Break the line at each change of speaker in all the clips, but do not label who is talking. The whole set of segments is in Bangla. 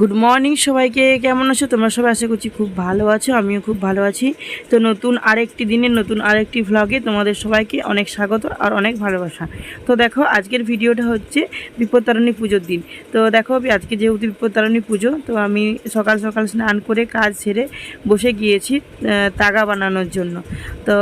গুড মর্নিং সবাইকে। কেমন আছো? তোমরা সবাই আশা করছি খুব ভালো আছো, আমিও খুব ভালো আছি। তো নতুন আরেকটি দিনের, নতুন আরেকটি ভ্লগে তোমাদের সবাইকে অনেক স্বাগত আর অনেক ভালোবাসা। তো দেখো, আজকের ভিডিওটা হচ্ছে বিপত্তারণী পুজোর দিন। তো দেখো, আজকে যেহেতু বিপত্তারণী পুজো, তো আমি সকাল সকাল স্নান করে কাজ সেরে বসে গিয়েছি তাগা বানানোর জন্য। তো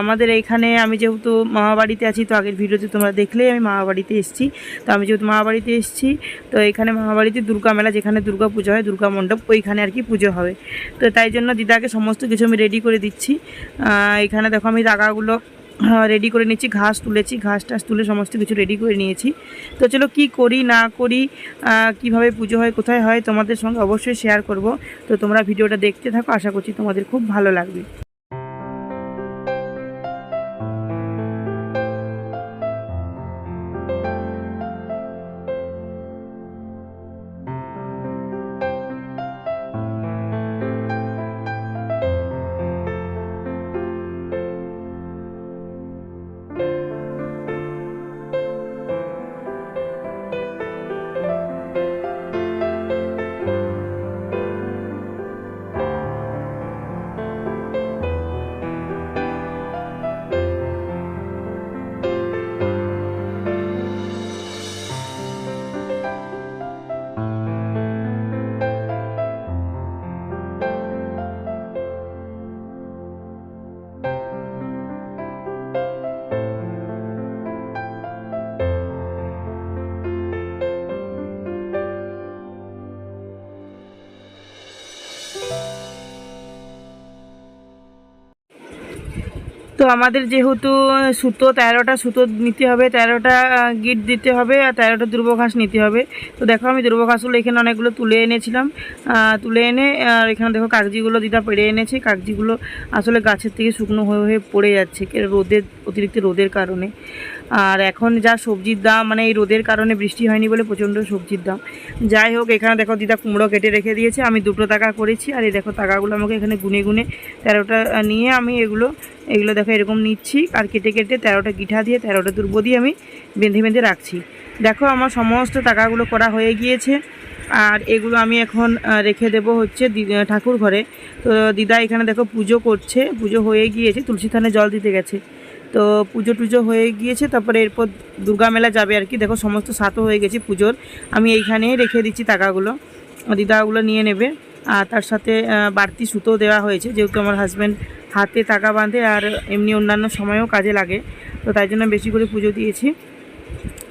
আমাদের এইখানে আমি যেহেতু মামা বাড়িতে আছি, তো আগের ভিডিওতে তোমরা দেখলেই আমি মামা বাড়িতে এসেছি। তো আমি যেহেতু মামা বাড়িতে এসেছি, তো এখানে মামা বাড়িতে দুর্গা মেলা, যেখানে দুর্গা পুজো হয়, দুর্গা মণ্ডপ, ওইখানে আর কি পুজো হবে। তো তাই জন্য দিদাকে সমস্ত কিছু আমি রেডি করে দিচ্ছি। এখানে দেখো আমি দাগাগুলো রেডি করে নিচ্ছি, ঘাস তুলেছি, ঘাস টাস তুলে সমস্ত কিছু রেডি করে নিয়েছি। তো চলো কি করি, না করি কীভাবে পুজো হয়, কোথায় হয় তোমাদের সঙ্গে অবশ্যই শেয়ার করব। তো তোমরা ভিডিওটা দেখতে থাকো, আশা করছি তোমাদের খুব ভালো লাগবে। তো আমাদের যেহেতু সুতো, তেরোটা সুতো নিতে হবে, তেরোটা গিট দিতে হবে আর তেরোটা দুর্ব ঘাস নিতে হবে। তো দেখো আমি দুর্ব ঘাসগুলো এখানে অনেকগুলো তুলে এনেছিলাম। তুলে এনে, আর এখানে দেখো কাগজিগুলো দিদা পেড়ে এনেছে। কাগজিগুলো আসলে গাছের থেকে শুকনো হয়ে হয়ে পড়ে যাচ্ছে রোদের, অতিরিক্ত রোদের কারণে। আর এখন যা সবজির দাম মানে এই রোদের কারণে বৃষ্টি হয়নি বলে প্রচণ্ড সবজির দাম। যাই হোক, এখানে দেখো দিদা কুমড়ো কেটে রেখে দিয়েছে। আমি দুটো টাকা করেছি আর এই দেখো টাকাগুলো আমাকে এখানে গুনে গুনে তেরোটা নিয়ে আমি এগুলো এগুলো দেখো এরকম নিচ্ছি। আর কেটে কেটে তেরোটা গিঠা দিয়ে, তেরোটা দুর্ব দিয়ে আমি বেঁধে বেঁধে রাখছি। দেখো আমার সমস্ত টাকাগুলো করা হয়ে গিয়েছে। আর এগুলো আমি এখন রেখে দেব হচ্ছে ঠাকুর ঘরে। তো দিদা এখানে দেখো পুজো করছে। পুজো হয়ে গিয়েছে। তুলসী থানে জল দিতে গেছে। তো পুজো টুজো হয়ে গিয়েছে, তারপরে এরপর দুর্গা মেলা যাবে আর কি। দেখো সমস্ত সাতও হয়ে গেছে পুজোর। আমি এইখানেই রেখে দিচ্ছি টাকাগুলো। দিদাগুলো নিয়ে নেবে। আর তার সাথে বাড়তি সুতো দেওয়া হয়েছে, যেহেতু আমার হাজব্যান্ড হাতে টাকা বাঁধে আর এমনি অন্যান্য সময়েও কাজে লাগে। তো তাই জন্য বেশি করে পুজো দিয়েছি।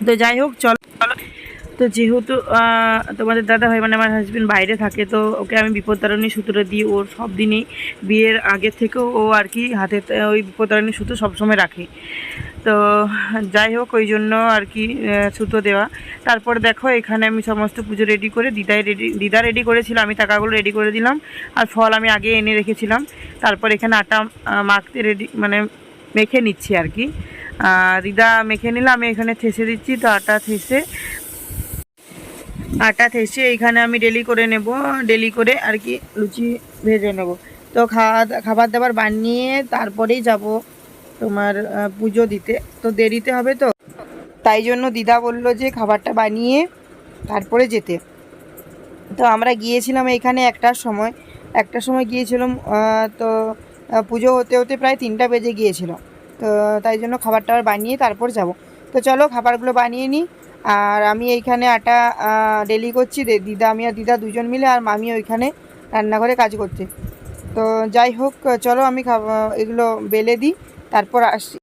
তো যাই হোক চল চলো। তো যেহেতু তোমাদের দাদা ভাই মানে আমার হাজব্যান্ড বাইরে থাকে, তো ওকে আমি বিপদতারণী সুতোটা দিই ওর সব দিনই বিয়ের আগে থেকেও ও আর কি হাতে, ওই বিপদতারণী সুতো সবসময় রাখে। তো যাই হোক, ওই জন্য আর কি সুতো দেওয়া। তারপর দেখো, এখানে আমি সমস্ত পুজো রেডি করে, দিদাই রেডি দিদা রেডি করেছিল, আমি টাকাগুলো রেডি করে দিলাম। আর ফল আমি আগে এনে রেখেছিলাম। তারপর এখানে আটা মাখতে রেডি মানে মেখে নিচ্ছি আর কি। দিদা মেখে নিলে, আমি এখানে থেসে দিচ্ছি, তো আটা থেসে আটা থেসে এইখানে আমি ডেলি করে নেব, ডেলি করে আর কি লুচি ভেজে নেব। তো খাওয়া খাবার দাবার বানিয়ে তারপরেই যাব তোমার পুজো দিতে। তো দেরিতে হবে তো। তাই জন্য দিদা বলল যে খাবারটা বানিয়ে তারপরে যেতে। তো আমরা গিয়েছিলাম এখানে একটার সময়। একটার সময় গিয়েছিলাম তো পুজো হতে হতে প্রায় তিনটা বেজে গিয়েছিল। তো তাই জন্য খাবার টাবার বানিয়ে তারপর যাব। তো চলো খাবারগুলো বানিয়ে নিই। আর আমি এইখানে আটা ডেলি করছি দিদা, আমি আর দিদা দুজন মিলে আর মামি ওইখানে রান্নাঘরে কাজ করছে। তো যাই হোক, চলো আমি এগুলো বেলে দিই, তারপর আসছি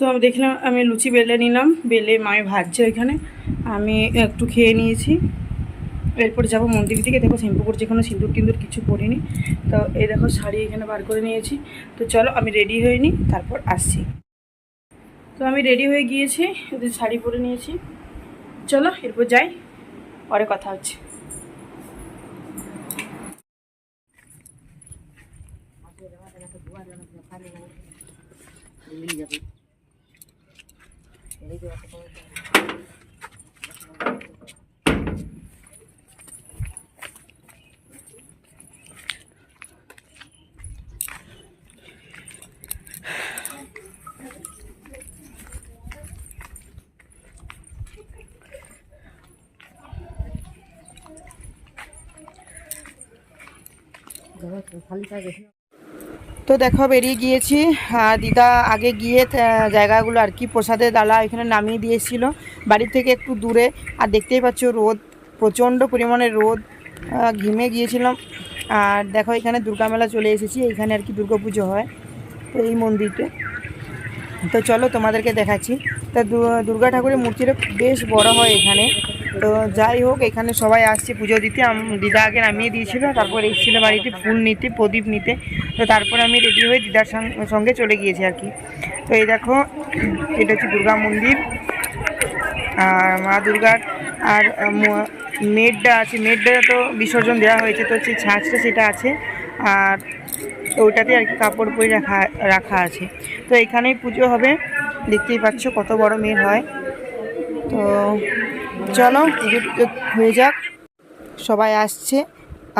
তো আমি দেখলাম, আমি লুচি বেলে নিলাম, বেলে মামি ভাজছে ওইখানে, আমি একটু খেয়ে নিয়েছি। এরপর যাব মন্দির দিকে। দেখো শ্যাম্পু করছি কোনো সিঁদুর টিন্দুর কিছু পরিনি। তো এই দেখো শাড়ি এখানে বার করে নিয়েছি। তো চলো আমি রেডি হয়ে নিই, তারপর আসছি। তো আমি রেডি হয়ে গিয়েছি ওদের শাড়ি পরে নিয়েছি। চলো এরপর যাই, পরে কথা হচ্ছে। 내가 좀 관리자게 তো দেখো, বেরিয়ে গিয়েছি। দিদা আগে গিয়ে জায়গাগুলো আর কি, প্রসাদের ডালা এখানে নামিয়ে দিয়েছিল। বাড়ি থেকে একটু দূরে। আর দেখতেই পাচ্ছ, রোদ, প্রচণ্ড পরিমাণে রোদ। ঘিমে গিয়েছিলাম। আর দেখো, এখানে দুর্গা মেলা চলে এসেছি। এখানে আর কি পুজো হয় তো এই মন্দিরটা তো চলো, তোমাদেরকে দেখাচ্ছি। তা দুর্গা ঠাকুরের মূর্তিটা বেশ বড় হয় এখানে। তো যাই হোক, এখানে সবাই আসছে পুজো দিতে। দিদা আগে নামিয়ে দিয়েছিল, তারপর এসেছিল বাড়িতে ফুল নিতে, প্রদীপ নিতে। তো তারপর আমি রেডি হয়ে দিদার সঙ্গে চলে গিয়েছি আর কি। তো এই দেখো, এটা হচ্ছে দুর্গা মন্দির। আর মা দুর্গার আর মেডটা আছে মেডটা তো বিসর্জন দেওয়া হয়েছে, তো হচ্ছে ছাঁচটা সেটা আছে। আর ওইটাতে আর কি কাপড় পরে রাখা রাখা আছে। তো এখানেই পুজো হবে। দেখতেই পাচ্ছ কত বড় মেয়ের হয়। তো চলো পুজো হয়ে যাক। সবাই আসছে।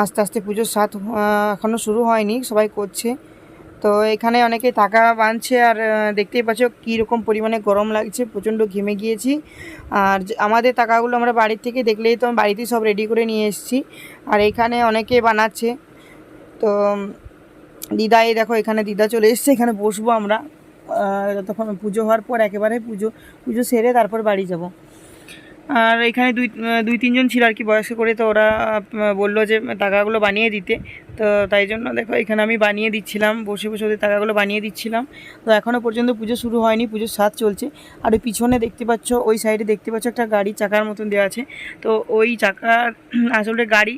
আস্তে আস্তে পুজোর সাথ এখনও শুরু হয়নি, সবাই করছে। তো এখানে অনেকে টাকা বাঁধছে আর দেখতেই পাচ্ছ কীরকম পরিমাণে গরম লাগছে, প্রচণ্ড ঘেমে গিয়েছি। আর আমাদের টাকাগুলো আমরা বাড়ির থেকে দেখলেই তো বাড়িতেই সব রেডি করে নিয়ে এসেছি। আর এখানে অনেকে বানাচ্ছে। তো, দিদা, এই দেখো, এখানে দিদা চলে এসছে, এখানে বসবো আমরা। যতক্ষণ পুজো হওয়ার পর একেবারে পুজো পুজো সেরে তারপর বাড়ি যাব। আর এখানে দুই দুই তিনজন ছিল আর কি বয়স্ক করে, তো ওরা বলল যে টাকাগুলো বানিয়ে দিতে। তো তাই জন্য দেখো, এখানে আমি বানিয়ে দিচ্ছিলাম, বসে বসে ওদের টাকাগুলো বানিয়ে দিচ্ছিলাম। তো এখনও পর্যন্ত পুজো শুরু হয়নি, পুজোর স্বাদ চলছে। আর ওই পিছনে দেখতে পাচ্ছ, ওই সাইডে দেখতে পাচ্ছ একটা গাড়ি চাকার মতন দেওয়া আছে। তো ওই চাকার আসলে গাড়ি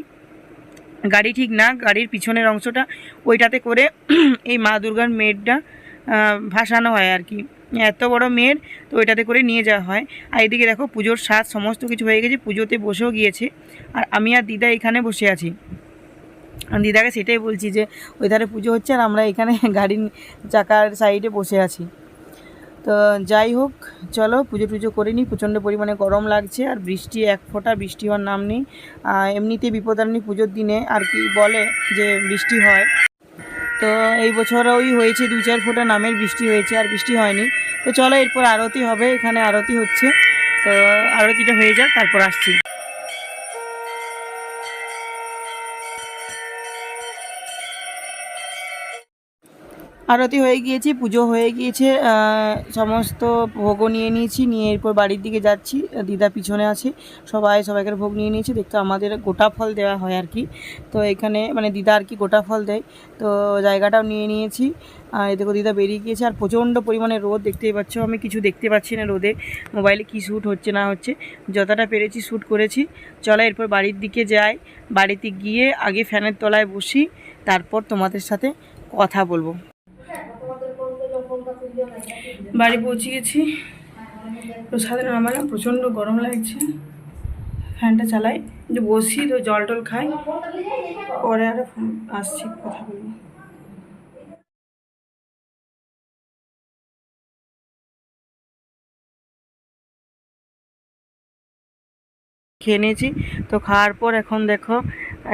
গাড়ি ঠিক না, গাড়ির পিছনের অংশটা ওইটাতে করে এই মা দুর্গার মেয়েরটা ভাসানো হয় আর কি। এত বড় মেয়ের, তো ওইটাতে করে নিয়ে যাওয়া হয়। আর এদিকে দেখো পুজোর স্বাদ সমস্ত কিছু হয়ে গেছে, পুজোতে বসেও গিয়েছে। আর আমি আর দিদা এখানে বসে আছি। দিদাকে সেটাই বলছি যে ওই ধারে পুজো হচ্ছে আর আমরা এখানে গাড়ির চাকার সাইডে বসে আছি। তো যাই হোক, চলো পুজো টুজো করে নিই। প্রচণ্ড পরিমাণে গরম লাগছে আর বৃষ্টি, এক ফোঁটা বৃষ্টি হওয়ার নাম নেই। এমনিতে বিপদারণী পুজোর দিনে। আর কি বলে যে বৃষ্টি হয়। তো এই বছর ওই হয়েছে দু চার ফোঁটা নামের বৃষ্টি হয়েছে, আর বৃষ্টি হয়নি। তো চলো এরপর আরতি হবে, এখানে আরতি হচ্ছে। তো আরতিটা হয়ে যাক, তারপর আসছি। আরতি হয়ে গিয়েছে, পুজো হয়ে গিয়েছে সমস্ত ভোগও নিয়ে নিয়েছি, নিয়ে এরপর বাড়ির দিকে যাচ্ছি, দিদা পিছনে আছে, সবাই সবাইকে ভোগ নিয়ে নিয়েছে, দেখতে আমাদের গোটা ফল দেওয়া হয় আর কি। তো এখানে মানে দিদা আর কি গোটা ফল দেয়, তো জায়গাটাও নিয়ে নিয়েছি, আর দেখো দিদা বেরিয়ে গিয়েছে, আর প্রচণ্ড পরিমাণে রোদ, দেখতেই পাচ্ছ আমি, কিছু দেখতে পাচ্ছি না রোদে, মোবাইলে কি শ্যুট হচ্ছে না হচ্ছে, যতটা পেরেছি শ্যুট করেছি, চলো এরপর বাড়ির দিকে যাই, বাড়িতে গিয়ে আগে ফ্যানের তলায় বসি, তারপর তোমাদের সাথে কথা বলব। বাড়ি পৌঁছে গেছি। প্রসাদে নামালাম, প্রচণ্ড গরম লাগছে। ফ্যানটা চালাই, যে বসি, তো জল টল খাই। পরে আর আসছি, কথা বলব। খেয়ে নিয়েছি। তো খাওয়ার পর এখন দেখো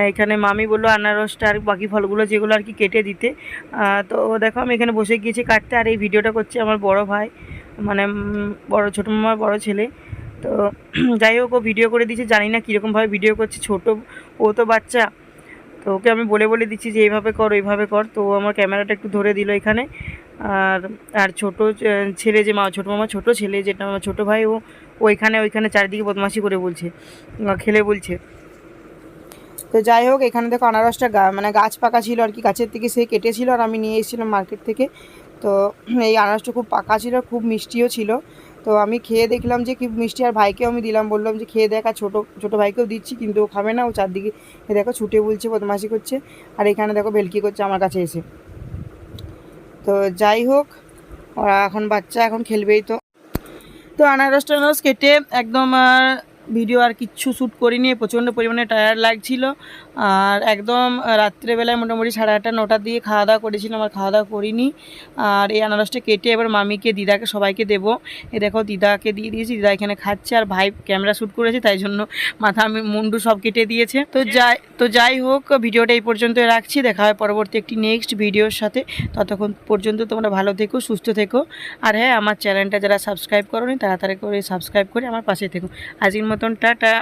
এখানে মামি বলল আনারসটা আর বাকি ফলগুলো যেগুলো আর কি কেটে দিতে। তো দেখো আমি এখানে বসে গিয়েছি কাটতে আর এই ভিডিওটা করছে আমার বড় ভাই মানে বড় ছোটো মামার বড় ছেলে। তো যাই হোক, ও ভিডিও করে দিয়েছে, জানি না কীরকমভাবে ভিডিও করছে, ছোট, ও তো বাচ্চা। তো ওকে আমি বলে বলে দিচ্ছি যে এইভাবে কর এইভাবে কর। তো আমার ক্যামেরাটা একটু ধরে দিল এখানে। আর আর ছোটো ছেলে যে মা, ছোটো মামা, ছোটো ছেলে যেটা আমার ছোটো ভাই, ও ওইখানে ওইখানে চারিদিকে বদমাশি করে বলছে খেলে বলছে। তো যাই হোক, এখানে দেখো আনারসটা মানে গাছ পাকা ছিল আর কি, গাছের থেকে সে কেটেছিল আর আমি নিয়ে এসেছিলাম মার্কেট থেকে। তো এই আনারসটা খুব পাকা ছিল, খুব মিষ্টিও ছিল। তো আমি খেয়ে দেখলাম যে কি মিষ্টি, আর ভাইকেও আমি দিলাম, বললাম যে খেয়ে দেখ ছোটো ছোটো ভাইকেও দিচ্ছি, কিন্তু ও খাবে না, ও চারদিকে দেখো ছুটে বলছে, বদমাশি করছে, আর এখানে দেখো ভেলকি করছে আমার কাছে এসে। তো যাই হোক, ওরা এখন বাচ্চা এখন খেলবেই তো। তো আনারস টানারস কেটে একদম ভিডিও আর কিচ্ছু শ্যুট করিনি, প্রচণ্ড পরিমাণে টায়ার্ড লাগছিল। আর একদম রাত্রেবেলায় মোটামুটি সাড়ে আটটা, নটা দিয়ে খাওয়া দাওয়া করেছিলাম, আর খাওয়া দাওয়া করিনি। আর এই আনারসটা কেটে এবার মামিকে, দিদাকে, সবাইকে দেবো। এ দেখো, দিদাকে দিয়ে দিয়েছি, দিদা এখানে খাচ্ছে, আর ভাই ক্যামেরা শ্যুট করেছে, তাই জন্য মাথা আমি, মুন্ডু সব কেটে দিয়েছে। তো যাই তো যাই হোক, ভিডিওটা এই পর্যন্ত রাখছি। দেখা হয় পরবর্তী একটি নেক্সট ভিডিওর সাথে। ততক্ষণ পর্যন্ত তোমরা ভালো থেকো, সুস্থ থেকো। আর হ্যাঁ আমার চ্যানেলটা যারা সাবস্ক্রাইব করোনি, তাড়াতাড়ি করে সাবস্ক্রাইব করে আমার পাশে থেকো। আজকের মতন টাটা।